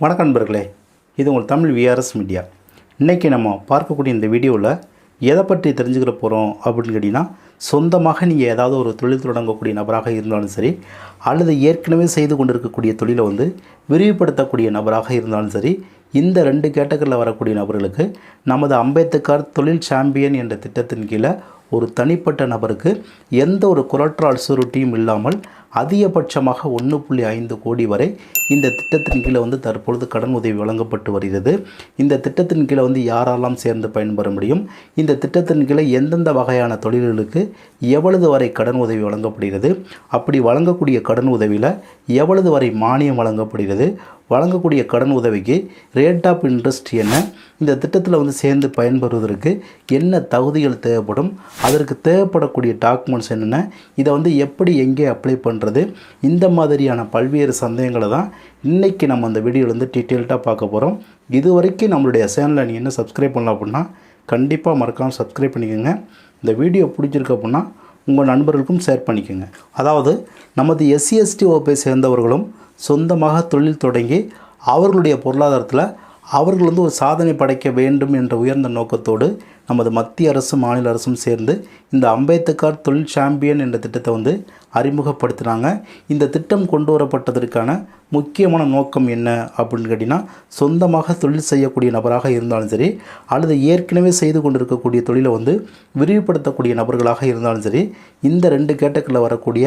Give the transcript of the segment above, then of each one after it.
வணக்கம் நண்பர்களே இது உங்கள் தமிழ் விஆர்எஸ் மீடியா இன்றைக்கி நம்ம பார்க்கக்கூடிய இந்த வீடியோவில் எதை பற்றி தெரிஞ்சுக்கிற போகிறோம் அப்படின்னு கேட்டிங்கன்னா சொந்தமாக நீங்கள் ஏதாவது ஒரு தொழில் தொடங்கக்கூடிய நபராக இருந்தாலும் சரி அல்லது ஏற்கனவே செய்து கொண்டிருக்கக்கூடிய தொழிலை வந்து விரிவுபடுத்தக்கூடிய நபராக இருந்தாலும் சரி இந்த ரெண்டு கேட்டகரியில் வரக்கூடிய நபர்களுக்கு நமது அம்பேத்கர் தொழில் சாம்பியன் என்ற திட்டத்தின் கீழே ஒரு தனிப்பட்ட நபருக்கு எந்த ஒரு கொலட்ரால் சுருட்டியும் இல்லாமல் அதிகபட்சமாக ஒன்று புள்ளி ஐந்து கோடி வரை இந்த திட்டத்தின் கீழே வந்து தற்பொழுது கடன் உதவி வழங்கப்பட்டு வருகிறது. இந்த திட்டத்தின் கீழே வந்து யாரெல்லாம் சேர்ந்து பயன்பெற முடியும்? இந்த திட்டத்தின் கீழே எந்தெந்த வகையான தொழில்களுக்கு எவ்வளவு வரை கடன் உதவி வழங்கப்படுகிறது? அப்படி வழங்கக்கூடிய கடன் உதவியில் எவ்வளவு வரை மானியம் வழங்கப்படுகிறது? வழங்கக்கூடிய கடன் உதவிக்கு ரேட் ஆஃப் இன்ட்ரெஸ்ட் என்ன? இந்த திட்டத்தில் வந்து சேர்ந்து பயன்பெறுவதற்கு என்ன தகுதிகள் தேவைப்படும்? அதற்கு தேவைப்படக்கூடிய டாக்குமெண்ட்ஸ் என்னென்ன? இதை வந்து எப்படி எங்கே அப்ளை பண்ண பண்ணுறது இந்த மாதிரியான பல்வேறு சந்தேகங்களை தான் இன்றைக்கி நம்ம அந்த வீடியோவில் வந்து டீட்டெயில்டாக பார்க்க போகிறோம் இது வரைக்கும் நம்மளுடைய சேனலை நீங்கள் என்ன சப்ஸ்கிரைப் பண்ணலாம் அப்படின்னா கண்டிப்பாக மறக்காமல் சப்ஸ்கிரைப் பண்ணிக்கோங்க. இந்த வீடியோ பிடிச்சிருக்கு அப்படின்னா உங்கள் நண்பர்களுக்கும் ஷேர் பண்ணிக்கோங்க. அதாவது நமது எஸ்சிஎஸ்டி வகுப்பை சேர்ந்தவர்களும் சொந்தமாக தொழில் தொடங்கி அவர்களுடைய பொருளாதாரத்தில் அவர்கள் வந்து ஒரு சாதனை படைக்க வேண்டும் என்ற உயர்ந்த நோக்கத்தோடு நமது மத்திய அரசும் மாநில அரசும் சேர்ந்து இந்த அம்பேத்கர் தொழில் சாம்பியன் என்ற திட்டத்தை வந்து அறிமுகப்படுத்தினாங்க. இந்த திட்டம் கொண்டு வரப்பட்டதற்கான முக்கியமான நோக்கம் என்ன அப்படின்னு கேட்டிங்கன்னா சொந்தமாக தொழில் செய்யக்கூடிய நபராக இருந்தாலும் சரி அல்லது ஏற்கனவே செய்து கொண்டிருக்கக்கூடிய தொழிலை வந்து விரிவுபடுத்தக்கூடிய நபர்களாக இருந்தாலும் சரி இந்த ரெண்டு கேட்டகரியில் வரக்கூடிய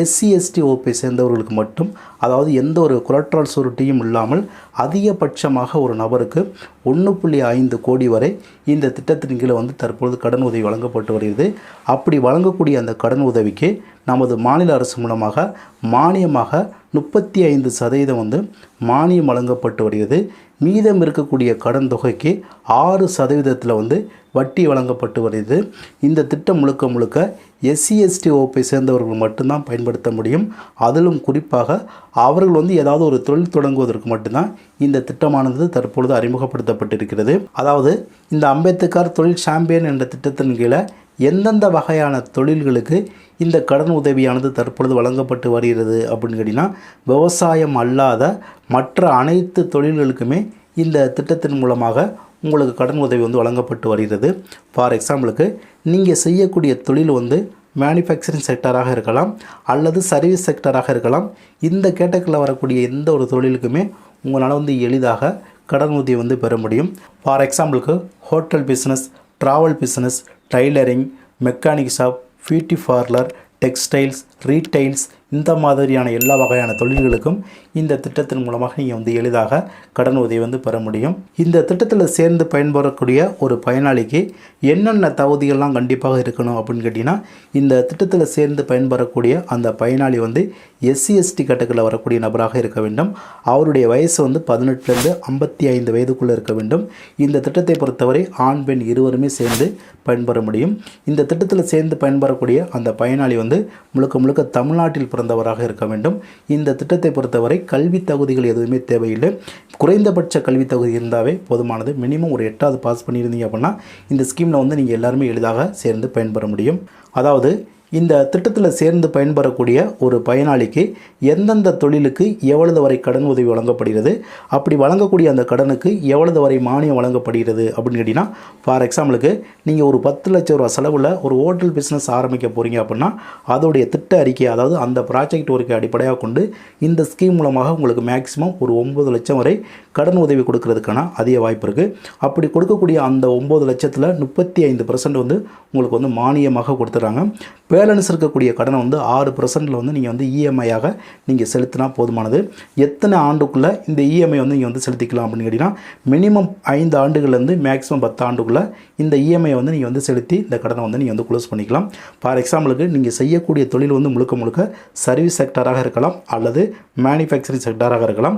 எஸ்சி எஸ்டி ஓப்பை சேர்ந்தவர்களுக்கு மட்டும் அதாவது எந்த ஒரு கொலட்ரால் சுருட்டியும் இல்லாமல் அதிகபட்சமாக ஒரு நபருக்கு ஒன்று புள்ளி ஐந்து கோடி வரை இந்த திட்டத்தின் கீழே வந்து தற்பொழுது கடன் உதவி வழங்கப்பட்டு வருகிறது. அப்படி வழங்கக்கூடிய அந்த கடன் உதவிக்கு நமது மாநில அரசு மூலமாக மானியமாக முப்பத்தி ஐந்து சதவீதம் வந்து மானியம் வழங்கப்பட்டு வருகிறது. மீதம் இருக்கக்கூடிய கடன் தொகைக்கு ஆறு சதவீதத்தில் வந்து வட்டி வழங்கப்பட்டு வருகிறது. இந்த திட்டம் முழுக்க முழுக்க எஸ்சி எஸ்டி வகுப்பை சேர்ந்தவர்கள் மட்டும்தான் பயன்படுத்த முடியும். அதிலும் குறிப்பாக அவர்கள் வந்து ஏதாவது ஒரு தொழில் தொடங்குவதற்கு மட்டும்தான் இந்த திட்டமானது தற்பொழுது அறிமுகப்படுத்தப்பட்டிருக்கிறது. அதாவது இந்த அம்பேத்கர் தொழில் சாம்பியன் என்ற திட்டத்தின் கீழே எந்தெந்த வகையான தொழில்களுக்கு இந்த கடன் உதவியானது தற்பொழுது வழங்கப்பட்டு வருகிறது அப்படின்னு கேட்டிங்கன்னா விவசாயம் அல்லாத மற்ற அனைத்து தொழில்களுக்குமே இந்த திட்டத்தின் மூலமாக உங்களுக்கு கடன் உதவி வந்து வழங்கப்பட்டு வருகிறது. ஃபார் எக்ஸாம்பிளுக்கு நீங்கள் செய்யக்கூடிய தொழில் வந்து மேனுஃபேக்சரிங் செக்டராக இருக்கலாம் அல்லது சர்வீஸ் செக்டராக இருக்கலாம். இந்த கேட்டகரியில் வரக்கூடிய எந்த ஒரு தொழிலுக்குமே உங்களால் வந்து எளிதாக கடன் உதவி வந்து பெற முடியும். ஃபார் எக்ஸாம்பிளுக்கு hotel business travel business tailoring mechanic shop beauty parlour textiles retails இந்த மாதிரியான எல்லா வகையான தொழில்களுக்கும் இந்த திட்டத்தின் மூலமாக நீங்கள் வந்து எளிதாக கடன் உதவி வந்து பெற முடியும். இந்த திட்டத்தில் சேர்ந்து பயன்பெறக்கூடிய ஒரு பயனாளிக்கு என்னென்ன தகுதிகள்லாம் கண்டிப்பாக இருக்கணும் அப்படின்னு கேட்டிங்கன்னா இந்த திட்டத்தில் சேர்ந்து பயன்பெறக்கூடிய அந்த பயனாளி வந்து எஸ்சி எஸ்டி வரக்கூடிய நபராக இருக்க வேண்டும். அவருடைய வயசு வந்து பதினெட்டுலேருந்து ஐம்பத்தி ஐந்து வயதுக்குள்ளே இருக்க வேண்டும். இந்த திட்டத்தை பொறுத்தவரை ஆண் பெண் இருவருமே சேர்ந்து பயன்பெற முடியும். இந்த திட்டத்தில் சேர்ந்து பயன்பெறக்கூடிய அந்த பயனாளி வந்து முழுக்க முழுக்க தமிழ்நாட்டில் பிறந்தவராக இருக்க வேண்டும். இந்த திட்டத்தை பொறுத்தவரை கல்வி தகுதிகள் எதுவுமே தேவையில்லை. குறைந்தபட்ச கல்வி தகுதி இருந்தாவே போதுமானது. மினிமம் ஒரு எட்டாவது பாஸ் பண்ணியிருந்தீங்க அப்படின்னா இந்த ஸ்கீமில் வந்து நீங்கள் எல்லாருமே எளிதாக சேர்ந்து பயன்பெற முடியும். அதாவது இந்த திட்டத்தில் சேர்ந்து பயன்பெறக்கூடிய ஒரு பயனாளிக்கு எந்தெந்த தொழிலுக்கு எவ்வளவு வரை கடன் உதவி வழங்கப்படுகிறது அப்படி வழங்கக்கூடிய அந்த கடனுக்கு எவ்வளவு வரை மானியம் வழங்கப்படுகிறது அப்படின்னு கேட்டிங்கன்னா ஃபார் எக்ஸாம்பிளுக்கு நீங்கள் ஒரு பத்து லட்ச ரூபா செலவில் ஒரு ஹோட்டல் பிஸ்னஸ் ஆரம்பிக்க போகிறீங்க அப்படின்னா அதோடைய திட்ட அறிக்கை அதாவது அந்த ப்ராஜெக்ட் ஒர்க்கை அடிப்படையாக கொண்டு இந்த ஸ்கீம் மூலமாக உங்களுக்கு மேக்ஸிமம் ஒரு ஒம்பது லட்சம் வரை கடன் உதவி கொடுக்கறதுக்கான அதிக வாய்ப்பு இருக்குது அப்படி கொடுக்கக்கூடிய அந்த ஒம்பது லட்சத்தில் முப்பத்தி ஐந்து பர்சன்ட் வந்து உங்களுக்கு வந்து மானியமாக கொடுத்துட்றாங்க பேலன்ஸ் இருக்கக்கூடிய கடனை வந்து ஆறு பர்சன்ட்டில் வந்து நீங்கள் வந்து இஎம்ஐயாக நீங்கள் செலுத்தினா போதுமானது. எத்தனை ஆண்டுக்குள்ளே இந்த இஎம்ஐ வந்து நீங்கள் வந்து செலுத்திக்கலாம் அப்படின்னு கேட்டிங்கன்னா மினிமம் ஐந்து ஆண்டுகள்லேருந்து மேக்ஸிமம் பத்து ஆண்டுக்குள்ளே இந்த இஎம்ஐ வந்து நீங்கள் வந்து செலுத்தி இந்த கடனை வந்து நீங்கள் வந்து க்ளோஸ் பண்ணிக்கலாம். ஃபார் எக்ஸாம்பிளுக்கு நீங்கள் செய்யக்கூடிய தொழில் வந்து முழுக்க முழுக்க சர்வீஸ் செக்டராக இருக்கலாம் அல்லது மேனுஃபேக்சரிங் செக்டராக இருக்கலாம்.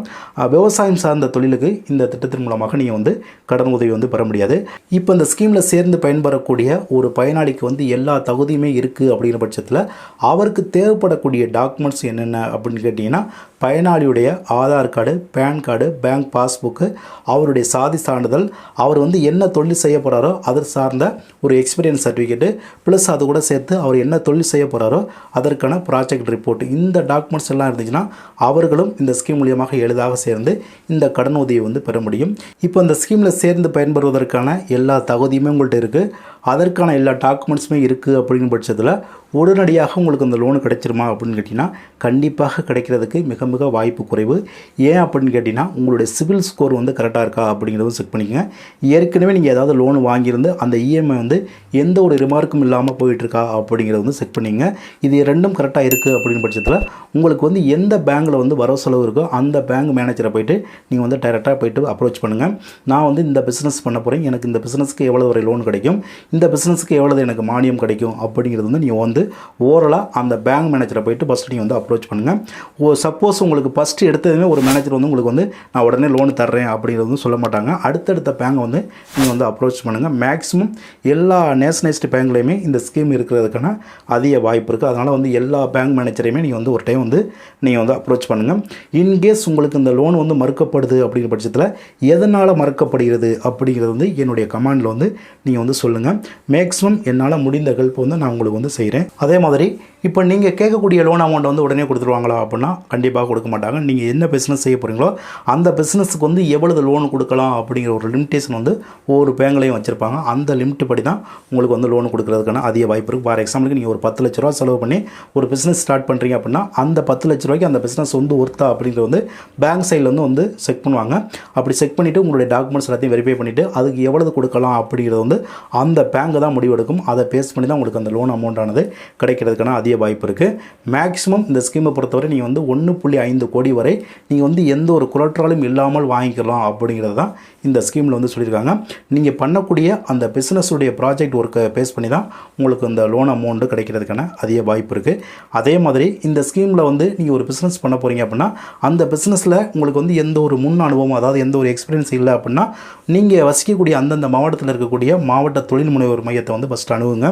விவசாயம் சார்ந்த தொழிலுக்கு இந்த திட்டத்தின் மூலமாக நீங்கள் வந்து கடன் உதவி வந்து பெற முடியாது. இப்போ இந்த ஸ்கீமில் சேர்ந்து பயன்பெறக்கூடிய ஒரு பயனாளிக்கு வந்து எல்லா தகுதியுமே இருக்குது அப்படிங்கிற பட்சத்தில் அவருக்கு தேவைப்படக்கூடிய டாக்குமெண்ட்ஸ் என்னென்ன அப்படின்னு கேட்டிங்கன்னா பயனாளியுடைய Aadhaar card PAN card bank passbook அவருடைய சாதி சான்றிதழ் அவர் வந்து என்ன தொழில் செய்ய போகிறாரோ அது சார்ந்த ஒரு எக்ஸ்பீரியன்ஸ் சர்டிஃபிகேட்டு ப்ளஸ் அது கூட சேர்த்து அவர் என்ன தொழில் செய்ய போகிறாரோ அதற்கான ப்ராஜெக்ட் ரிப்போர்ட் இந்த டாக்குமெண்ட்ஸ் எல்லாம் இருந்துச்சுன்னா அவர்களும் இந்த ஸ்கீம் மூலியமாக எளிதாக சேர்ந்து இந்த கடன் உதவியை வந்து பெற முடியும். இப்போ இந்த ஸ்கீமில் சேர்ந்து பயன்பெறுவதற்கான எல்லா தகுதியுமே உங்கள்கிட்ட இருக்குது அதற்கான எல்லா டாக்குமெண்ட்ஸுமே இருக்குது அப்படிங்கிற பட்சத்தில் உடனடியாக உங்களுக்கு அந்த லோன் கிடைச்சிருமா அப்படின்னு கேட்டிங்கன்னா கண்டிப்பாக கிடைக்கிறதுக்கு மிக மிக வாய்ப்பு குறைவு. ஏன் அப்படின்னு கேட்டிங்கன்னா உங்களுடைய சிவில் ஸ்கோர் வந்து கரெக்டாக இருக்கா அப்படிங்கிறதும் செக் பண்ணிக்கங்க. ஏற்கனவே நீங்கள் ஏதாவது லோன் வாங்கியிருந்து அந்த இஎம்ஐ வந்து எந்த ஒரு ரிமார்க்கும் இல்லாமல் போயிட்டுருக்கா அப்படிங்கிறத வந்து செக் பண்ணிங்க இது ரெண்டும் கரெக்டாக இருக்குது அப்படின்னு பட்சத்தில் உங்களுக்கு வந்து எந்த பேங்க்கில் வந்து வரவு செலவு இருக்கோ அந்த பேங்க் மேனேஜரை போய்ட்டு நீங்கள் வந்து டைரெக்டாக போயிட்டு அப்ரோச் பண்ணுங்கள் நான் வந்து இந்த பிஸ்னஸ் பண்ண போகிறேன் எனக்கு இந்த பிஸ்னஸ்க்கு எவ்வளோ வரை லோன் கிடைக்கும்? இந்த பிஸ்னஸ்க்கு எவ்வளோ எனக்கு மானியம் கிடைக்கும் அப்படிங்கிறது வந்து நீங்கள் வந்து வந்து ஓரலாக அந்த பேங்க் மேனேஜரை போயிட்டு ஃபஸ்ட்டு நீங்கள் வந்து அப்ரோச் பண்ணுங்கள் ஓ சப்போஸ் உங்களுக்கு ஃபஸ்ட்டு எடுத்ததுமே ஒரு மேனேஜர் வந்து உங்களுக்கு வந்து நான் உடனே லோன் தர்றேன் அப்படிங்கிறது வந்து சொல்ல மாட்டாங்க. அடுத்தடுத்த பேங்கை வந்து நீங்கள் வந்து அப்ரோச் பண்ணுங்கள் மேக்ஸிமம் எல்லா நேஷனலைஸ்டு பேங்க்லேயுமே இந்த ஸ்கீம் இருக்கிறதுக்கான அதிக வாய்ப்பு இருக்குது அதனால் வந்து எல்லா பேங்க் மேனேஜரையுமே நீங்கள் வந்து ஒரு டைம் வந்து நீங்கள் வந்து அப்ரோச் பண்ணுங்கள் இன்கேஸ் உங்களுக்கு இந்த லோன் வந்து மறுக்கப்படுது அப்படிங்கிற பட்சத்தில் எதனால் மறுக்கப்படுகிறது அப்படிங்கிறது வந்து என்னுடைய கமாண்டில் வந்து நீங்கள் வந்து சொல்லுங்கள் மேக்ஸிமம் என்னால் முடிந்த ஹெல்ப் வந்து நான் உங்களுக்கு வந்து செய்கிறேன் அதே மாதிரி இப்போ நீங்கள் கேட்கக்கூடிய லோன் அமௌண்ட் வந்து உடனே கொடுத்துருவாங்களா அப்படின்னா கண்டிப்பாக கொடுக்க மாட்டாங்க. நீங்கள் என்ன பிஸ்னஸ் செய்ய போகிறீங்களோ அந்த பிஸ்னஸுக்கு வந்து எவ்வளவு லோன் கொடுக்கலாம் அப்படிங்கிற ஒரு லிமிட்டேஷன் வந்து ஒவ்வொரு பேங்க்லையும் வச்சுருப்பாங்க. அந்த லிமிட் படி தான் உங்களுக்கு வந்து லோன் கொடுக்கறதுக்கான அதிக வாய்ப்பு இருக்குது ஃபார் எக்ஸாம்பிளுக்கு நீங்கள் ஒரு பத்து லட்ச ரூபா செலவு பண்ணி ஒரு பிஸ்னஸ் ஸ்டார்ட் பண்ணுறீங்க அப்படின்னா அந்த பத்து லட்ச ரூபாய்க்கு அந்த பிஸ்னஸ் வந்து ஒர்த்தா அப்படிங்கிறது வந்து பேங்க் சைடில் வந்து வந்து செக் பண்ணுவாங்க. அப்படி செக் பண்ணிவிட்டு உங்களுடைய டாக்குமெண்ட்ஸ் எல்லாத்தையும் வெரிஃபை பண்ணிவிட்டு அதுக்கு எவ்வளவு கொடுக்கலாம் அப்படிங்கிறது வந்து அந்த பேங்க் தான் முடிவெடுக்கும். அதை பேஸ் பண்ணி தான் உங்களுக்கு அந்த லோன் அமௌண்ட் ஆனது கிடைக்கிறதுக்கான அதிக அதிக வாய்ப்பு இருக்குது மேக்ஸிமம் இந்த ஸ்கீமை பொறுத்தவரை நீங்கள் வந்து ஒன்று புள்ளி ஐந்து கோடி வரை நீங்கள் வந்து எந்த ஒரு குலற்றாலும் இல்லாமல் வாங்கிக்கலாம் அப்படிங்கிறது தான் இந்த ஸ்கீமில் வந்து சொல்லியிருக்காங்க. நீங்கள் பண்ணக்கூடிய அந்த பிஸ்னஸுடைய ப்ராஜெக்ட் ஒர்க்கை பேஸ் பண்ணி தான் உங்களுக்கு இந்த லோன் அமௌண்ட்டு கிடைக்கிறதுக்கான அதிக வாய்ப்பு இருக்குது அதே மாதிரி இந்த ஸ்கீமில் வந்து நீங்கள் ஒரு பிஸ்னஸ் பண்ண போகிறீங்க அப்படின்னா அந்த பிஸ்னஸில் உங்களுக்கு வந்து எந்த ஒரு முன் அனுபவம் அதாவது எந்த ஒரு எக்ஸ்பீரியன்ஸ் இல்லை அப்படின்னா நீங்கள் வசிக்கக்கூடிய அந்தந்த மாவட்டத்தில் இருக்கக்கூடிய மாவட்ட தொழில் முனைவோர் மையத்தை வந்து ஃபஸ்ட்டு அணுகுங்க.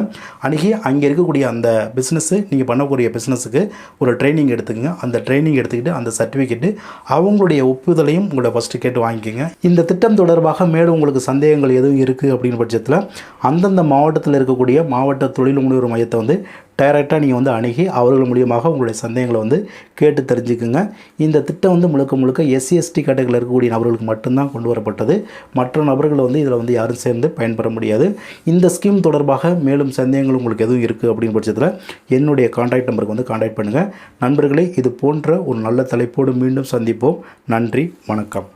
அணுகி அங்கே இருக்கக்கூடிய அந்த பிஸ்னஸ்ஸு நீங்கள் பண்ணக்கூடிய பிஸ்னஸுக்கு ஒரு ட்ரைனிங் எடுத்துக்கங்க. அந்த ட்ரைனிங் எடுத்துக்கிட்டு அந்த சர்டிஃபிகேட்டு அவங்களுடைய ஒப்புதலையும் உங்களை ஃபஸ்ட்டு கேட்டு வாங்கிக்கோங்க. இந்த திட்டம் தொடர்பாக மேலும் உங்களுக்கு சந்தேகங்கள் எதுவும் இருக்குது அப்படின்ற பட்சத்தில் அந்தந்த மாவட்டத்தில் இருக்கக்கூடிய மாவட்ட தொழில் முனைவர் மையத்தை வந்து டைரெக்டாக நீங்கள் வந்து அணுகி அவர்கள் மூலியமாக உங்களுடைய சந்தேகங்களை வந்து கேட்டு தெரிஞ்சுக்குங்க. இந்த திட்டம் வந்து முழுக்க முழுக்க எஸ்சிஎஸ்டி கேட்டகரியில் இருக்கக்கூடிய நபர்களுக்கு மட்டும்தான் கொண்டு வரப்பட்டது. மற்ற நபர்கள் வந்து இதில் வந்து யாரும் சேர்ந்து பயன்பெற முடியாது. இந்த ஸ்கீம் தொடர்பாக மேலும் சந்தேகங்கள் உங்களுக்கு எதுவும் இருக்குது அப்படின்னு பட்சத்தில் என்னுடைய கான்டாக்ட் நம்பருக்கு வந்து கான்டாக்ட் பண்ணுங்கள் நண்பர்களே இது போன்ற ஒரு நல்ல தலைப்போடு மீண்டும் சந்திப்போம். நன்றி வணக்கம்.